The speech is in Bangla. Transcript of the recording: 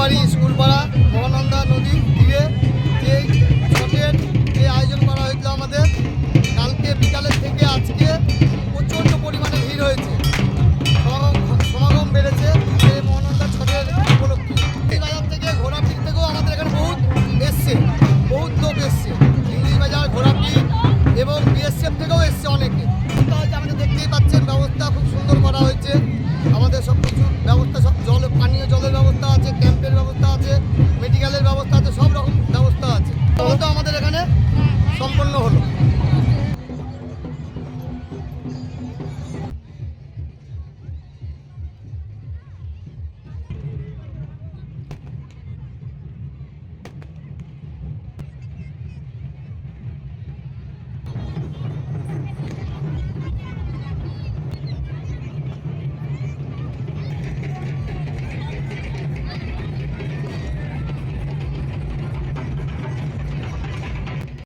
বাড়ি স্কুল পাড়া মহানন্দা নদী দিয়ে যে ছটের যে আয়োজন করা হয়েছিল আমাদের, কালকে বিকালের থেকে আজকে প্রচণ্ড পরিমাণে ভিড় হয়েছে। সমাগম সমাগম বেড়েছে এই মহানন্দা ছটের উপলক্ষে। বাজার থেকে ঘোরাপিট থেকেও আমাদের এখানে বহুত এসছে, বহুত লোক এসছে। ইংলিশ বাজার ঘোরাপিট এবং বিএসএফ থেকেও এসছে অনেকে। আমাদের দেখতেই পাচ্ছেন, ব্যবস্থা খুব সুন্দর করা হয়েছে। সম্পন্ন হলো।